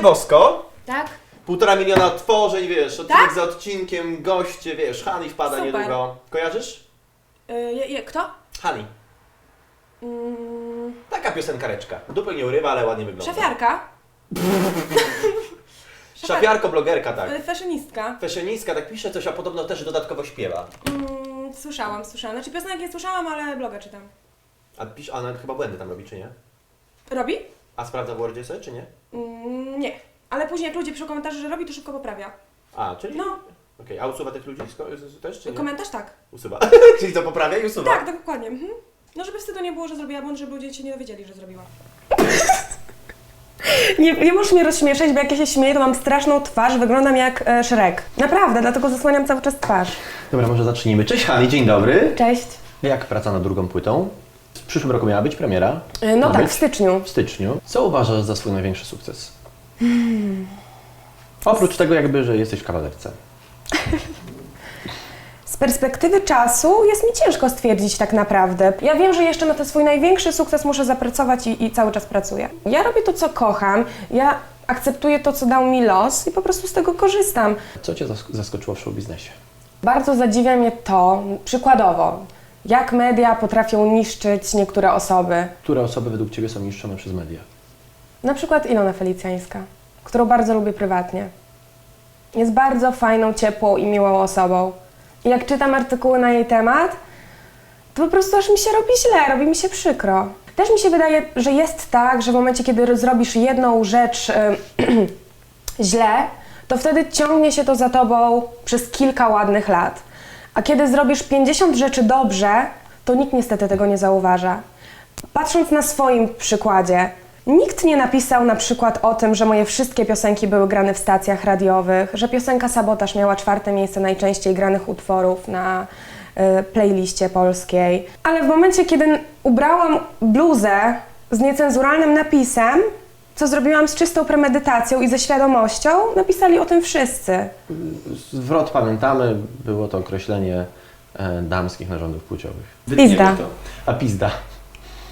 Mnie bosko. Tak? Półtora miliona odtworzeń, wiesz, odcinek Tak? za odcinkiem, goście, wiesz, Hani wpada Super. niedługo. Kojarzysz? Y, je, je, kto? Hani. Mm, Taka piosenkareczka. Dupy nie urywa, ale ładnie wygląda. szafiarka. Szafiarko, blogerka, tak. Y, Fashionistka. Fashionistka tak pisze coś, a podobno też dodatkowo śpiewa. Mm, słyszałam, słyszałam. Znaczy piosenek nie słyszałam, ale bloga czytam. A pisz, a nawet chyba błędy tam robi, czy nie? Robi? A sprawdza w Wordzie sobie, czy nie? Mm, nie. Ale później jak ludzie piszą komentarze, że robi, to szybko poprawia. A, czyli... No, Okej, a usuwa tych ludzi sko- z- też, czy nie? komentarz tak. Usuwa. czyli to poprawia i usuwa. Tak, dokładnie. Mhm. No żeby wstydu nie było, że zrobiła błąd, żeby ludzie się nie dowiedzieli, że zrobiła. Nie, nie możesz mnie rozśmieszyć, bo jak ja się śmieję, to mam straszną twarz, wyglądam jak e, Shrek. Naprawdę, dlatego zasłaniam cały czas twarz. Dobra, może zacznijmy. Cześć Hani, dzień dobry. Cześć. Jak praca nad drugą płytą? W przyszłym roku miała być premiera. E, No Ma tak, być? w styczniu. W styczniu. Co uważasz za swój największy sukces? Oprócz tego jakby, że jesteś w kawalerce. Z perspektywy czasu jest mi ciężko stwierdzić tak naprawdę. Ja wiem, że jeszcze na ten swój największy sukces muszę zapracować i, i cały czas pracuję. Ja robię to, co kocham, ja akceptuję to, co dał mi los i po prostu z tego korzystam. Co Cię zas- zaskoczyło w show biznesie? Bardzo zadziwia mnie to, przykładowo, jak media potrafią niszczyć niektóre osoby. Które osoby według Ciebie są niszczone przez media? Na przykład Ilona Felicjańska, którą bardzo lubię prywatnie. Jest bardzo fajną, ciepłą i miłą osobą. I jak czytam artykuły na jej temat, to po prostu aż mi się robi źle, robi mi się przykro. Też mi się wydaje, że jest tak, że w momencie, kiedy zrobisz jedną rzecz źle, to wtedy ciągnie się to za tobą przez kilka ładnych lat. A kiedy zrobisz 50 rzeczy dobrze, to nikt niestety tego nie zauważa. Patrząc na swoim przykładzie, nikt nie napisał na przykład o tym, że moje wszystkie piosenki były grane w stacjach radiowych, że piosenka Sabotaż miała czwarte miejsce najczęściej granych utworów na y, playliście polskiej. Ale w momencie, kiedy ubrałam bluzę z niecenzuralnym napisem, co zrobiłam z czystą premedytacją i ze świadomością, napisali o tym wszyscy. Zwrot pamiętamy, było to określenie e, damskich narządów płciowych. Pizda. To. A pizda.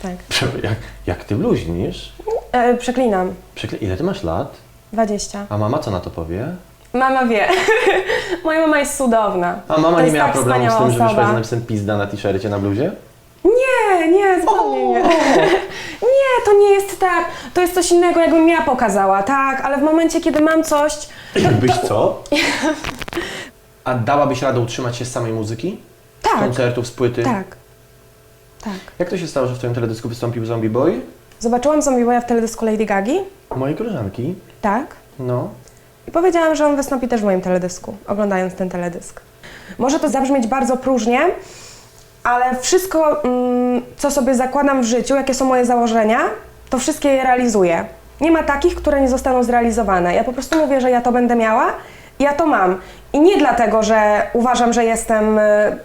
Tak. Prze- Jak, jak Ty bluźnisz? E, przeklinam. Przekle- Ile Ty masz lat? 20. A mama co na to powie? Mama wie. Moja mama jest cudowna. A mama To nie jest miała tak problemu z wspaniała tym, że wyszłaś osoba. z napisem pizda na t-shircie na bluzie? Nie, nie, zupełnie nie. Nie, to nie jest tak. To jest coś innego, jakbym ja pokazała, tak? Ale w momencie, kiedy mam coś... Jakbyś co? A dałabyś radę utrzymać się z samej muzyki? Z Tak, koncertów, z płyty? tak, tak. Jak to się stało, że w Twoim teledysku wystąpił Zombie Boy? Zobaczyłam Zombie Boya w teledysku Lady Gagi, Mojej koleżanki. tak? No. I powiedziałam, że on wystąpi też w moim teledysku, oglądając ten teledysk. Może to zabrzmieć bardzo próżnie, ale wszystko, mm, co sobie zakładam w życiu, jakie są moje założenia, to wszystkie je realizuję. Nie ma takich, które nie zostaną zrealizowane. Ja po prostu mówię, że ja to będę miała ja to mam. I nie dlatego, że uważam, że jestem y,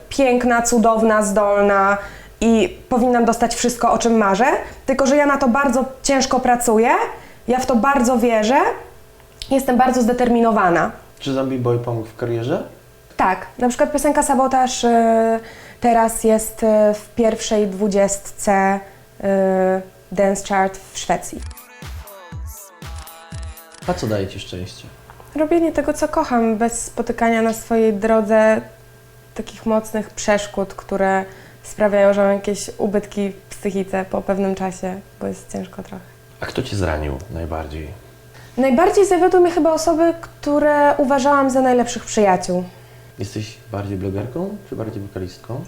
piękna, cudowna, zdolna i powinnam dostać wszystko, o czym marzę, tylko że ja na to bardzo ciężko pracuję, ja w to bardzo wierzę Jestem bardzo zdeterminowana. Czy Zombie Boy pomógł w karierze? Tak, na przykład piosenka Sabotaż y, teraz jest y, w pierwszej dwudziestce y, Dance Chart w Szwecji. A co daje Ci szczęście? Robienie tego, co kocham, bez spotykania na swojej drodze takich mocnych przeszkód, które sprawiają, że mam jakieś ubytki w psychice po pewnym czasie, bo jest ciężko trochę. A kto Cię zranił najbardziej? Najbardziej zawiodły mnie chyba osoby, które uważałam za najlepszych przyjaciół. Jesteś bardziej blogerką, czy bardziej wokalistką?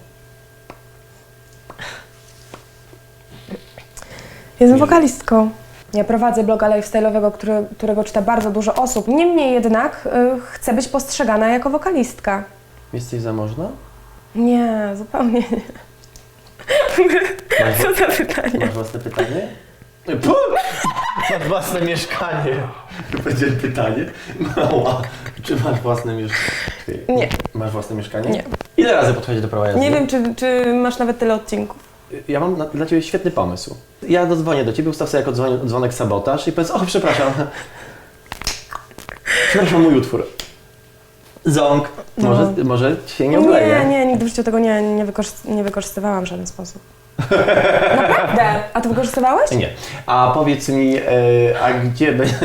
Jestem wokalistką. Ja prowadzę bloga lifestyle'owego, który, którego czyta bardzo dużo osób. Niemniej jednak y, chcę być postrzegana jako wokalistka. Jesteś zamożna? Nie, zupełnie nie. Masz, Co za pytanie? masz własne pytanie? Puh! Masz własne mieszkanie. Będzie pytanie. Mała. Czy masz własne mieszkanie? Nie. Masz własne mieszkanie? Nie. Ile razy podchodzisz do prawa jazdy? Nie wiem, czy, czy masz nawet tyle odcinków. Ja mam na, dla Ciebie świetny pomysł. Ja dodzwonię do Ciebie, ustaw sobie jako dzwon, dzwonek sabotaż i powiedz, o przepraszam. Przepraszam, mój utwór. Ząg. Może, może się nie obleje. Nie, nie, nigdy w życiu tego nie, nie, wykorzyst- nie wykorzystywałam w żaden sposób. Naprawdę? A to wykorzystywałeś? Nie. A powiedz mi, e, a gdzie będzie...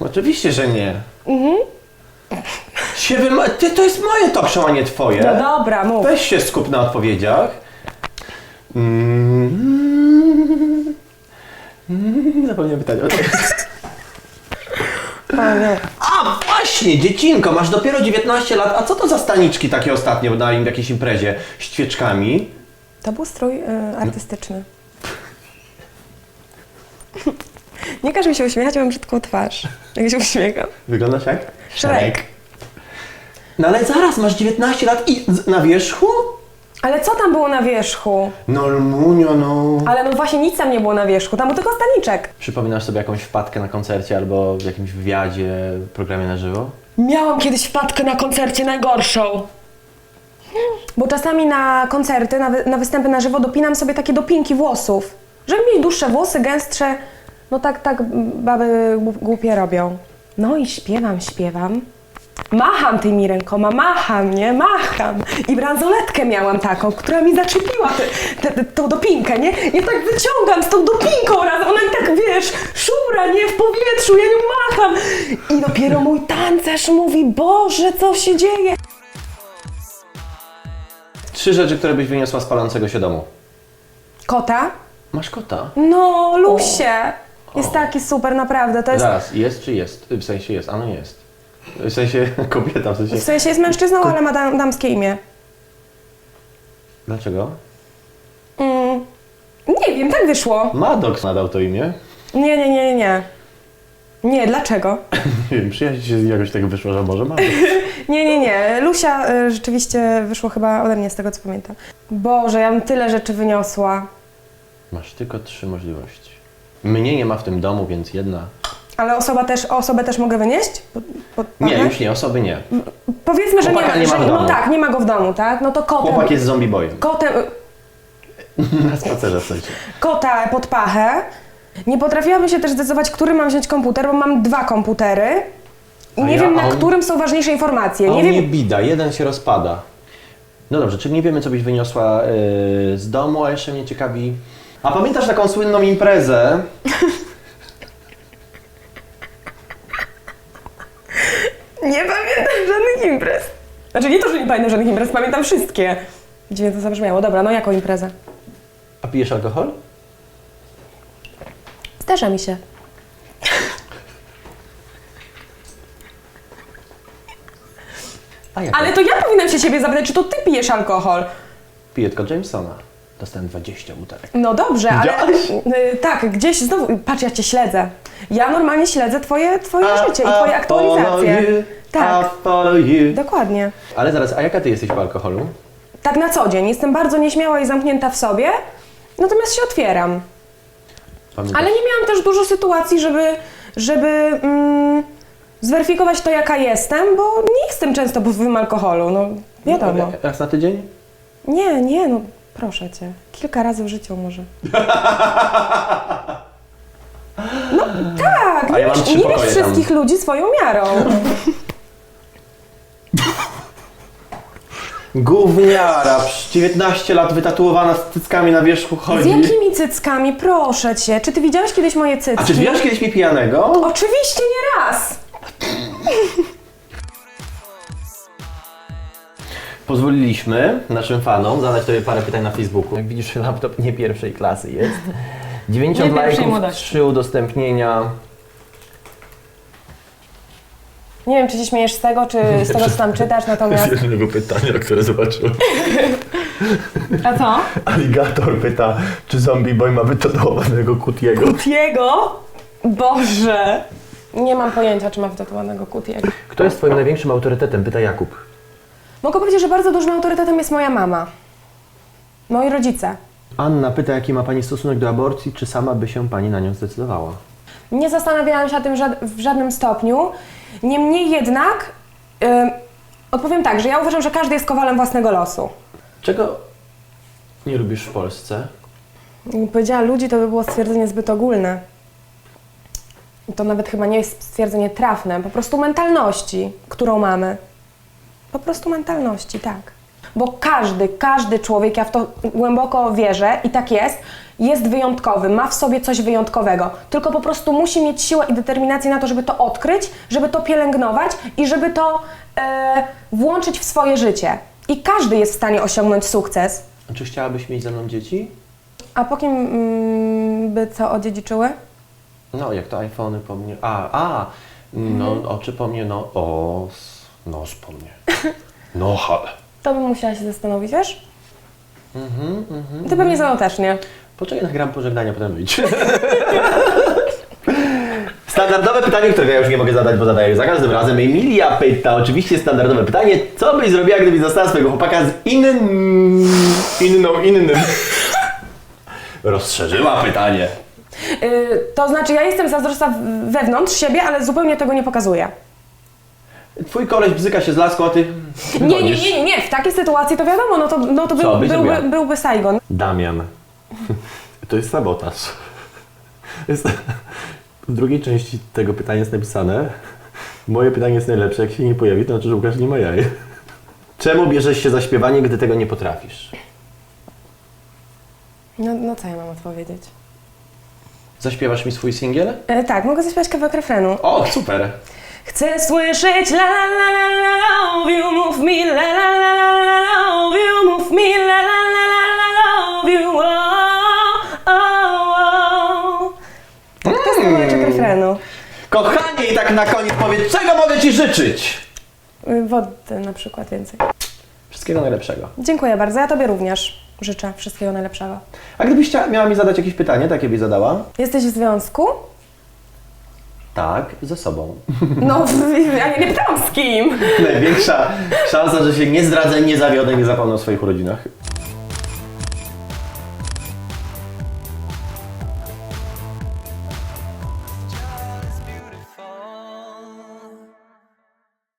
Oczywiście, że nie. Mhm. Się wyma- Ty, to jest moje top a nie twoje. No dobra, mów. Weź się skup na odpowiedziach. Mm. Mm. Zapomniałem pytania. O, tak. O. A właśnie, dziecinko, masz dopiero 19 lat, a co to za staniczki takie ostatnio na im- jakiejś imprezie z świeczkami? To był strój y, artystyczny. Nie każ mi się uśmiechać, mam brzydką twarz. Jak się uśmiecham. Wyglądasz jak? Shrek. No ale zaraz, masz 19 lat i z- na wierzchu? Ale co tam było na wierzchu? No Lmunio, no. Ale no właśnie nic tam nie było na wierzchu, tam był tylko staniczek. Przypominasz sobie jakąś wpadkę na koncercie albo w jakimś wywiadzie, programie na żywo? Miałam kiedyś wpadkę na koncercie najgorszą. Bo czasami na koncerty, na, wy, na występy na żywo dopinam sobie takie dopinki włosów. Żeby mieć dłuższe włosy, gęstsze. No tak, tak baby głup- głupie robią. No i śpiewam, śpiewam. Macham tymi rękoma, macham, nie? Macham. I bransoletkę miałam taką, która mi zaczepiła tę- tą dopinkę, nie? Ja tak wyciągam z tą dopinką razem, ona mi tak, wiesz, szura, nie? W powietrzu, ja nią macham. I dopiero mój tancerz mówi, Boże, co się dzieje? Trzy rzeczy, które byś wyniosła z palącego się domu. Kota? Masz kota? No, Lusie. Jest taki super, naprawdę. To jest, Zaraz, jest czy jest? W sensie jest, a no jest. W sensie kobieta, w sensie... w sensie jest mężczyzną, ale ma dam, damskie imię. Dlaczego? Mm, nie wiem, tak wyszło. Maddox nadał to imię. Nie, nie, nie, nie. Nie, dlaczego? Nie wiem, przyjaźń się jakoś tak wyszło, że może Maddox. Nie, nie, nie. Lusia y, rzeczywiście wyszło chyba ode mnie, z tego co pamiętam. Boże, ja bym tyle rzeczy wyniosła. Masz tylko trzy możliwości. Mnie nie ma w tym domu, więc jedna. Ale osoba też, osobę też mogę wynieść? Pod, pod Nie, pachę? już nie, osoby nie. Powiedzmy, że nie Chłopaka ma, nie ma że, w no domu. tak, nie ma go w domu, tak? No to kotem, Chłopak jest zombie boyem. kotem, Na spacerze w sensie. kota pod pachę. Nie potrafiłabym się też zdecydować, który mam wziąć komputer, bo mam dwa komputery. I A nie ja- wiem, a na on- którym są ważniejsze informacje. A Nie nie wiem, bida, jeden się rozpada. No dobrze, czyli nie wiemy, co byś wyniosła yy, z domu, a jeszcze mnie ciekawi... A pamiętasz taką słynną imprezę? nie pamiętam żadnych imprez. Znaczy nie to, że nie pamiętam żadnych imprez, pamiętam wszystkie. Dziwnie to zabrzmiało. Dobra, no jaką imprezę? A pijesz alkohol? Zdarza mi się. A? Ale to ja powinnam się ciebie zapytać, czy to ty pijesz alkohol? Piję tylko Jamesona. Dostałem 20 butelek. No dobrze, ale y, tak, gdzieś znowu, patrz, ja cię śledzę. Ja normalnie śledzę twoje, twoje życie i twoje aktualizacje. Tak, follow you. dokładnie. Ale zaraz, a jaka ty jesteś po alkoholu? Tak na co dzień. Jestem bardzo nieśmiała i zamknięta w sobie, natomiast się otwieram. Pamiętasz? Ale nie miałam też dużo sytuacji, żeby, żeby mm, zweryfikować to, jaka jestem, bo nie jestem często po wpływem alkoholu, no wiadomo. Raz na tydzień? Nie, nie, no proszę cię. Kilka razy w życiu może. No tak, A nie, ja mam mierz- trzy nie pokoje tam. wszystkich ludzi swoją miarą. Gówniara, psz, 19 lat wytatuowana z cyckami na wierzchu Z chodzi. jakimi cyckami, proszę cię. Czy ty widziałeś kiedyś moje cycki? A czy widziałeś kiedyś mnie pijanego? Oczywiście nie raz. Pozwoliliśmy naszym fanom zadać Tobie parę pytań na Facebooku. Jak widzisz, laptop nie pierwszej klasy jest. 90 Nie pierwszej lajków, młodości. 3 udostępnienia. Nie wiem, czy się śmiejesz z tego, czy z tego, co tam czytasz, natomiast... jednego pytania, które zobaczyłem. A co? Aligator pyta, czy zombie boy ma wytatuowanego Kutiego. Kutiego? Boże! Nie mam pojęcia, czy ma wytatuowanego Kutiego. Kto jest Twoim największym autorytetem? Pyta Jakub. Mogę powiedzieć, że bardzo dużym autorytetem jest moja mama. Moi rodzice. Anna pyta, jaki ma Pani stosunek do aborcji, czy sama by się Pani na nią zdecydowała? Nie zastanawiałam się o tym w żadnym stopniu. Niemniej jednak ym, odpowiem tak, że ja uważam, że każdy jest kowalem własnego losu. Czego nie lubisz w Polsce? Jakbym powiedziała ludzi, to by było stwierdzenie zbyt ogólne. To nawet chyba nie jest stwierdzenie trafne, po prostu mentalności, którą mamy. Po prostu mentalności, tak. Bo każdy, każdy człowiek, ja w to głęboko wierzę i tak jest, jest wyjątkowy, ma w sobie coś wyjątkowego. Tylko po prostu musi mieć siłę i determinację na to, żeby to odkryć, żeby to pielęgnować i żeby to e, włączyć w swoje życie. I każdy jest w stanie osiągnąć sukces. A Czy chciałabyś mieć ze mną dzieci? A po kim mm, by co odziedziczyły? No, jak to iPhony po mnie. A, a, no, oczy po mnie, no, o, nos po mnie. No, ale. To bym musiała się zastanowić, wiesz? Mhm, mhm. Ty pewnie ze mną też nie. Poczekaj, nagram pożegnania, potem wyjdź. Standardowe pytanie, którego ja już nie mogę zadać, bo zadaję za każdym razem. Emilia pyta, oczywiście standardowe pytanie, co byś zrobiła, gdybyś została swojego chłopaka z innym, inną, innym? Rozszerzyła pytanie. Yy, to znaczy, ja jestem zazdrosna wewnątrz siebie, ale zupełnie tego nie pokazuję. Twój koleś bzyka się z lasku, a ty Nie, nie, nie, nie, nie, w takiej sytuacji to wiadomo, no to, no to Co był, byś byłby, zrobiła? byłby Saigon. Damian. To jest sabotaż. Jest... W drugiej części tego pytania jest napisane Moje pytanie jest najlepsze, jak się nie pojawi, to znaczy, że Łukasz nie ma jaj. Czemu bierzesz się za śpiewanie, gdy tego nie potrafisz? No, no co ja mam odpowiedzieć? Zaśpiewasz mi swój singiel? E, tak, mogę zaśpiewać kawałek refrenu. O, super! Chcę słyszeć la la la la la love you, move me la la la la la love you, move me la la la la la love you, oh, oh, oh. Tak, to jest kawałeczek refrenu. Kochanie, i tak na koniec powiedz, czego mogę Ci życzyć? Y, Wody na przykład więcej. Wszystkiego najlepszego. Dziękuję bardzo, ja Tobie również życzę wszystkiego najlepszego. A gdybyś chcia- miała mi zadać jakieś pytanie, takie byś zadała? Jesteś w związku? Tak, ze sobą. No, ja nie pytałam z kim. Największa szansa, że się nie zdradzę, nie zawiodę, nie zapomnę o swoich urodzinach.